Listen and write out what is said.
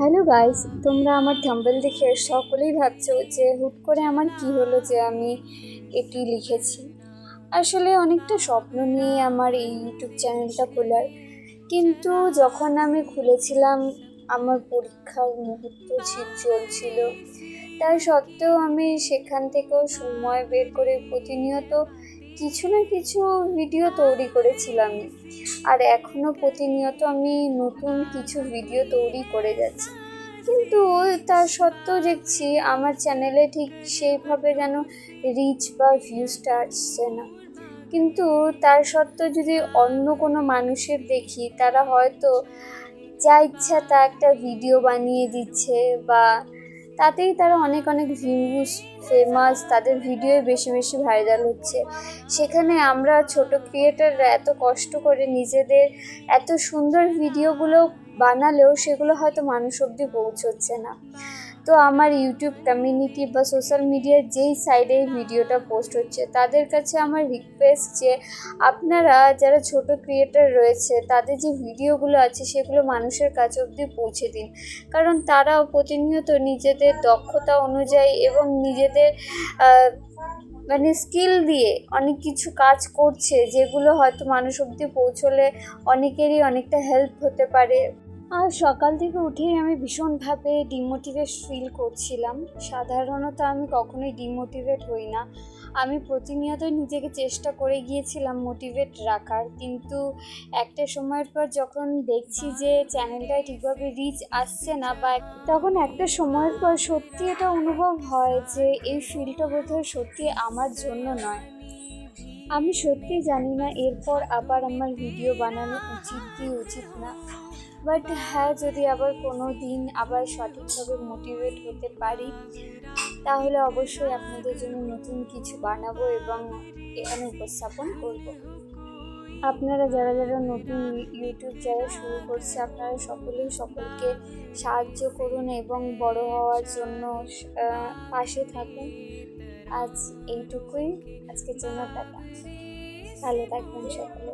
Hello guys তোমরা আমার thumbnail দেখে সকলেই ভাবছ যে হুট করে আমার কি হলো যে আমি এটি লিখেছি। আসলে অনেকটা স্বপ্ন নিয়ে আমার এই ইউটিউব চ্যানেলটা খোলার। কিন্তু যখন আমি খুলেছিলাম, আমার পরীক্ষার মুহূর্ত ছিল চলছিল। তাই সত্ত্বেও আমি সেখান থেকেও সময় বের করে প্রতিনিয়ত কিছু না কিছু ভিডিও তৈরি করেছিলাম। আর এখনও প্রতিনিয়ত আমি নতুন কিছু ভিডিও তৈরি করে যাচ্ছি। কিন্তু তা সত্ত্বেও দেখছি আমার চ্যানেলে ঠিক সেইভাবে যেন রিচ বা ভিউজটা আসছে না। কিন্তু তার সত্ত্বেও যদি অন্য কোনো মানুষের দেখি, তারা হয়তো যা ইচ্ছা তা একটা ভিডিও বানিয়ে দিচ্ছে বা তাতেই তারা অনেক অনেক ভিউজ ফেমাস তাদের ভিডিও বেশি বেশি ভাইরাল হচ্ছে। সেখানে আমরা ছোট ক্রিয়েটাররা এত কষ্ট করে নিজেদের এত সুন্দর ভিডিওগুলো বানালেও সেগুলো হয়তো মানুষ অবধি পৌঁছচ্ছে না। তো আমার ইউটিউব কমিউনিটি বা সোশ্যাল মিডিয়ার যেই সাইডে এই ভিডিওটা পোস্ট হচ্ছে, তাদের কাছে আমার রিকোয়েস্ট যে আপনারা যারা ছোট ক্রিয়েটার রয়েছে, তাদের যে ভিডিওগুলো আছে সেগুলো মানুষের কাছে অবধি পৌঁছে দিন। কারণ তারাও প্রতিনিয়ত নিজেদের দক্ষতা অনুযায়ী এবং নিজেদের মানে স্কিল দিয়ে অনেক কিছু কাজ করছে, যেগুলো হয়তো মানুষ অবধি পৌঁছলে অনেকেরই অনেকটা হেল্প হতে পারে। আর সকাল থেকে উঠেই আমি ভীষণভাবে ডিমোটিভেট ফিল করছিলাম। সাধারণত আমি কখনোই ডিমোটিভেট হই না। আমি প্রতিনিয়ত নিজেকে চেষ্টা করে গিয়েছিলাম মোটিভেট রাখার। কিন্তু একটা সময়ের পর যখন দেখছি যে চ্যানেলটায় ঠিকভাবে রিচ আসছে না বা তখন একটা সময়ের পর সত্যি এটা অনুভব হয় যে এই ফিলটা বোধহয় সত্যি আমার জন্য নয়। আমি সত্যি জানি না, এরপর আবার আমার ভিডিও বানানো উচিত কি উচিত না। বাট হ্যাঁ যদি আবার কোনো দিন আবার সঠিকভাবে মোটিভেট হতে পারি, তাহলে অবশ্যই আপনাদের জন্য নতুন কিছু বানাবো এবং এখানে উপস্থাপন করব। আপনারা যারা যারা নতুন ইউটিউব যারা শুরু করছে, আপনারা সকলেই সকলকে সাহায্য করুন এবং বড় হওয়ার জন্য পাশে থাকুন। আজ এইটুকুই। আজকের জন্য টাটা। ভালো থাকবেন সকলে।